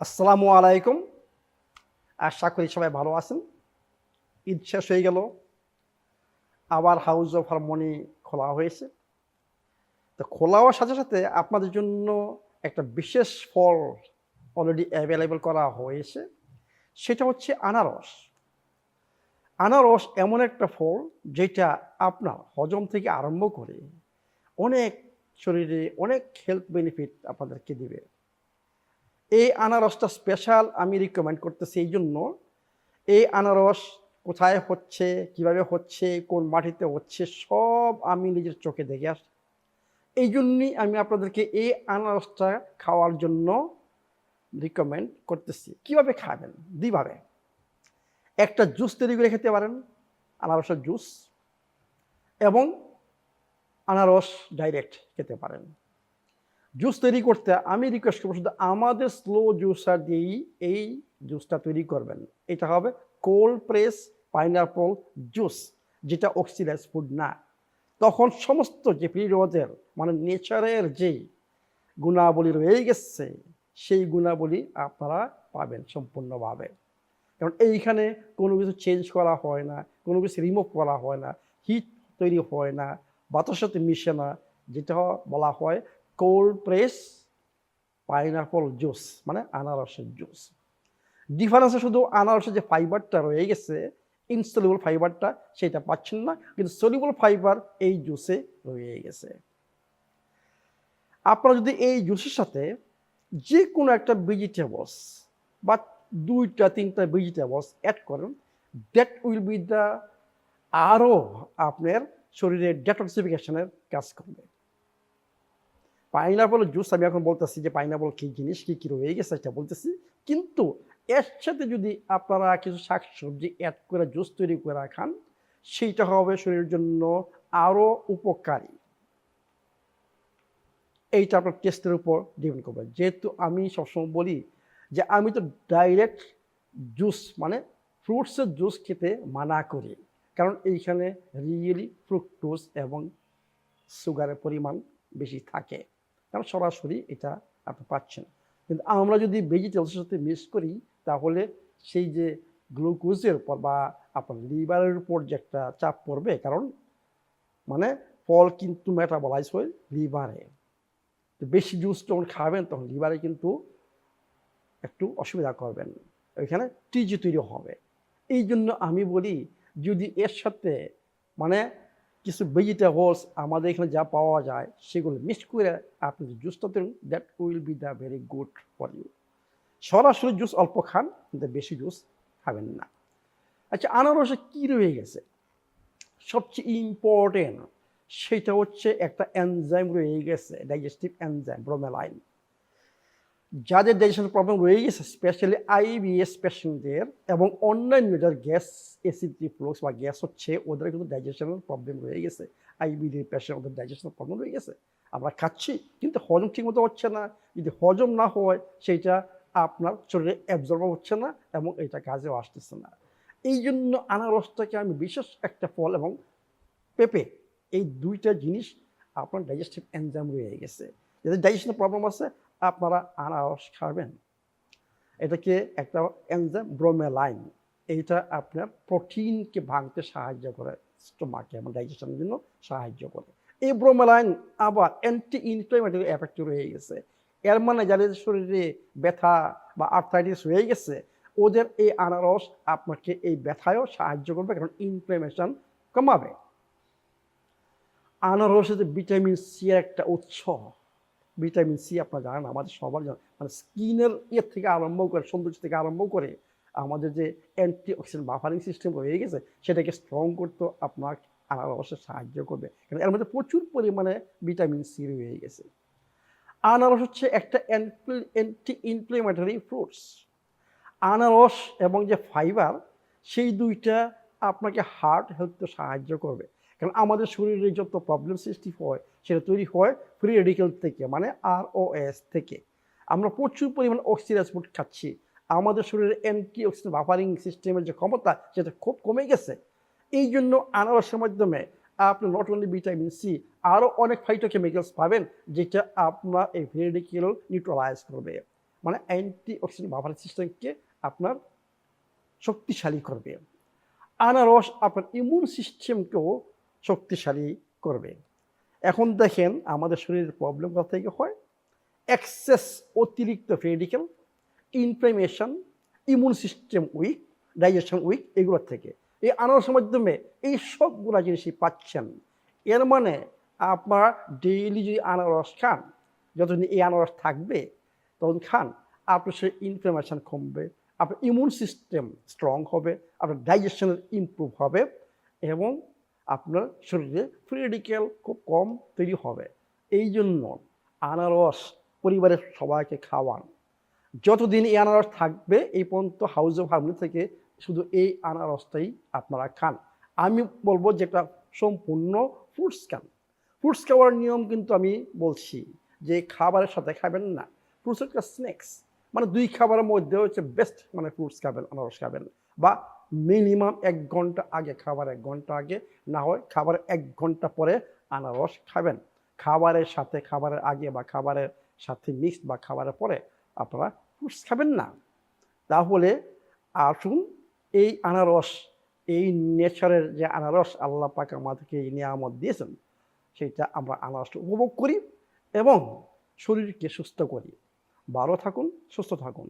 আসসালামু আলাইকুম। আশা করি সবাই ভালো আছেন। ঈদ শেষ হয়ে গেল। আবার হাউস অফ হারমোনি খোলা হয়েছে। তো খোলা হওয়ার সাথে সাথে আপনাদের জন্য একটা বিশেষ ফল অলরেডি অ্যাভেলেবল করা হয়েছে। সেটা হচ্ছে আনারস। আনারস এমন একটা ফল যেটা আপনার হজম থেকে আরম্ভ করে অনেক শরীরে অনেক হেলথ বেনিফিট আপনাদেরকে দিবে। এই আনারসটা স্পেশাল আমি রিকমেন্ড করতেছি এই জন্য। এই আনারস কোথায় হচ্ছে, কীভাবে হচ্ছে, কোন মাটিতে হচ্ছে, সব আমি নিজের চোখে দেখে আসি এই জন্যই আমি আপনাদেরকে এই আনারসটা খাওয়ার জন্য রিকমেন্ড করতেছি। কীভাবে খাবেন? দুইভাবে। একটা জুস তৈরি করে খেতে পারেন, আনারসের জুস এবং আনারস ডাইরেক্ট খেতে পারেন। জুস তৈরি করতে আমি রিকোয়েস্ট করব, শুধু আমাদের স্লো জুসার দিয়েই এই জুসটা তৈরি করবেন। এটা হবে কোল্ড প্রেস পাইনাপল জুস যেটা অক্সিডাইজ ফুড না। তখন সমস্ত যে পিরিয়ডের মানে নেচারের যে গুণাবলী রয়ে গেছে, সেই গুণাবলী আপনারা পাবেন সম্পূর্ণভাবে। কারণ এইখানে কোনো কিছু চেঞ্জ করা হয় না, কোনো কিছু রিমুভ করা হয় না হিট তৈরি হয় না, বাতাসের সাথে মিশে না, যেটা বলা হয় কোল্ড প্রেস পাইনাপল জুস মানে আনারসের জুস ডিফারেন্সে শুধু আনারসের যে ফাইবারটা রয়ে গেছে ইনসলিবল ফাইবারটা সেটা পাচ্ছেন না, কিন্তু সলিবল ফাইবার এই জুসে রয়ে গেছে। আপনারা যদি এই জুসের সাথে যে কোনো একটা ভেজিটেবলস বা দুইটা, তিনটা ভেজিটেবলস অ্যাড করেন দ্যাট উইল বি দ্য আরও আপনার শরীরের ডেটক্সিফিকেশনের কাজ করবে। পাইনাপল জুস, আমি এখন বলতেছি যে পাইনাপল কী জিনিস, কী কী রয়ে গেছে এটা বলতেছি। কিন্তু এর সাথে যদি আপনারা কিছু শাক সবজি অ্যাড করে জুস তৈরি করে খান, সেইটা হবে শরীরের জন্য আরও উপকারী। এইটা আপনার টেস্টের উপর ডিপেন্ড করবে। যেহেতু আমি সবসময় বলি যে আমি তো ডাইরেক্ট জুস মানে ফ্রুটসের জুস খেতে মানা করি। কারণ এইখানে রিয়েলি ফ্রুক্টোজ এবং সুগারের পরিমাণ বেশি থাকে। কারণ সরাসরি এটা আপনি পাচ্ছেন। কিন্তু আমরা যদি ভেজিটেবলসের সাথে মিক্স করি, তাহলে সেই যে গ্লুকোজের উপর বা আপনার লিভারের উপর যে একটা চাপ পড়বে, কারণ মানে ফল কিন্তু মেটাবলাইজ হয় লিভারে তো বেশি জুস যখন খাবেন, তখন লিভারে কিন্তু একটু অসুবিধা করবেন। ওইখানে টিজি তৈরি হবে। এই জন্য আমি বলি, যদি এর সাথে মানে কিছু ভেজিটেবলস আমাদের এখানে যা পাওয়া যায়, সেগুলো মিক্স করে আপনি যে জুসটা তৈরি that will be the very good for you সরাসরি জুস অল্প খান, কিন্তু বেশি জুস খাবেন না। আচ্ছা আনারসে কী রয়ে গেছে? সবচেয়ে ইম্পর্টেন্ট সেটা হচ্ছে একটা এনজাইম রয়ে গেছে ডাইজেস্টিভ এনজাইম ব্রোমেলাইন যাদের ডাইজেশন প্রবলেম রয়ে গেছে স্পেশালি আইবিএস পেশেন্টদের এবং অন্যান্য যার গ্যাস অ্যাসিড রিফ্লুক্স বা গ্যাস হচ্ছে, ওদের কিন্তু ডাইজেশনের প্রবলেম রয়ে গেছে। আইবিডি পেশেন্ট ওদের ডাইজেশনের প্রবলেম রয়ে গেছে। আমরা খাচ্ছি, কিন্তু হজম ঠিকমতো হচ্ছে না। যদি হজম না হয় সেইটা আপনার শরীরে অ্যাবজর্ব হচ্ছে না এবং এটা কাজেও আসতেছে না। এই জন্য আনারসটাকে আমি বিশেষ একটা ফল এবং পেঁপে, এই দুইটা জিনিস আপনার ডাইজেস্টিভ এনজাইম রয়ে গেছে। যাদের ডাইজেশনের প্রবলেম আছে আপনারা আনারস খাবেন। এটাকে একটা এনজাইম ব্রোমেলাইন এইটা আপনার প্রোটিনকে ভাঙতে সাহায্য করে স্টোমাকে এবং ডাইজেশনের জন্য সাহায্য করে। এই ব্রোমেলাইন আবার অ্যান্টি ইনফ্লেমেটরি এফেক্ট রয়ে গেছে। এর মানে যাদের শরীরে ব্যথা বা আর্থাইটিস হয়ে গেছে, ওদের এই আনারস আপনাকে এই ব্যথায়ও সাহায্য করবে, কারণ ইনফ্লেমেশন কমাবে। আনারসে ভিটামিন সি এর একটা উৎস ভিটামিন সি আপনারা জানেন, আমাদের সবার জানেন মানে স্কিনের ইয়ের থেকে আরম্ভ করে, সৌন্দর্য থেকে আরম্ভ করে আমাদের যে অ্যান্টি অক্সিডেন্ট বাফারিং সিস্টেম রয়ে গেছে, সেটাকে স্ট্রং করতে আপনার আনারসে সাহায্য করবে। কারণ এর মধ্যে প্রচুর পরিমাণে ভিটামিন সি রয়ে গেছে। আনারস হচ্ছে একটা অ্যান্টি ইনফ্লেমেটরি ফ্রুটস আনারস এবং যে ফাইবার সেই দুইটা আপনাকে হার্ট হেলথে সাহায্য করবে। কারণ আমাদের শরীরে যত প্রবলেম সৃষ্টি হয়, সেটা তৈরি হয় ফ্রি রেডিকেল থেকে মানে আর ও এস থেকে। আমরা প্রচুর পরিমাণ অক্সিডাইজ ফুড খাচ্ছি। আমাদের শরীরে অ্যান্টি অক্সিডেন্ট বাফারিং সিস্টেমের যে ক্ষমতা, সেটা খুব কমে গেছে। এই জন্য আনারসের মাধ্যমে আপনি নট অনলি ভিটামিন সি আরও অনেক ফাইটোকেমিক্যালস পাবেন, যেটা আপনার এই ফ্রি রেডিকেল নিউট্রালাইজ করবে। মানে অ্যান্টি অক্সিডেন্ট বাফার সিস্টেমকে আপনার শক্তিশালী করবে। আনারস আপনার ইমিউন সিস্টেমকেও শক্তিশালী করবে। এখন দেখেন আমাদের শরীরের প্রবলেম কোথা থেকে হয়? এক্সেস অতিরিক্ত ফেডিক্যাল inflammation immune system weak digestion weak এগুলোর থেকে। এই আনারসের মাধ্যমে এই সবগুলো জিনিসই পাচ্ছেন। এর মানে আপনার ডেইলি যদি আনারস খান, যতদিন এই আনারস থাকবে তখন খান, আপনার সেই ইনফ্লামেশন কমবে, আপনার ইমিউন সিস্টেম স্ট্রং হবে, আপনার ডাইজেশনের ইমপ্রুভ হবে এবং আপনার শরীরে ফ্রি রেডিক্যাল খুব কম তৈরি হবে। এই জন্য আনারস পরিবারের সবাইকে খাওয়ান। যতদিন এই আনারস থাকবে, এই পর্যন্ত হাউস অফ হারমোনি থেকে শুধু এই আনারসটাই আপনারা খান। আমি বলব যেটা সম্পূর্ণ ফ্রুটস খান। ফ্রুটস খাওয়ার নিয়ম কিন্তু আমি বলছি যে খাবারের সাথে খাবেন না। ফ্রুটস একটা স্ন্যাক্স মানে দুই খাবারের মধ্যে হচ্ছে বেস্ট মানে ফ্রুটস খাবেন, আনারস খাবেন। বা মিনিমাম এক ঘণ্টা আগে, খাবার এক ঘণ্টা আগে, না হয় খাবারের এক ঘণ্টা পরে আনারস খাবেন। খাবারের সাথে, খাবারের আগে বা খাবারের সাথে মিক্সড বা খাবারের পরে আপনারা ফ্রুটস খাবেন না। তাহলে আসুন এই আনারস, এই নেচারের যে আনারস আল্লাহ পাক আমাদেরকে এই নিয়ামত দিয়েছেন, সেটা আমরা আনারসটা উপভোগ করি এবং শরীরকে সুস্থ করি। ভালো থাকুন, সুস্থ থাকুন।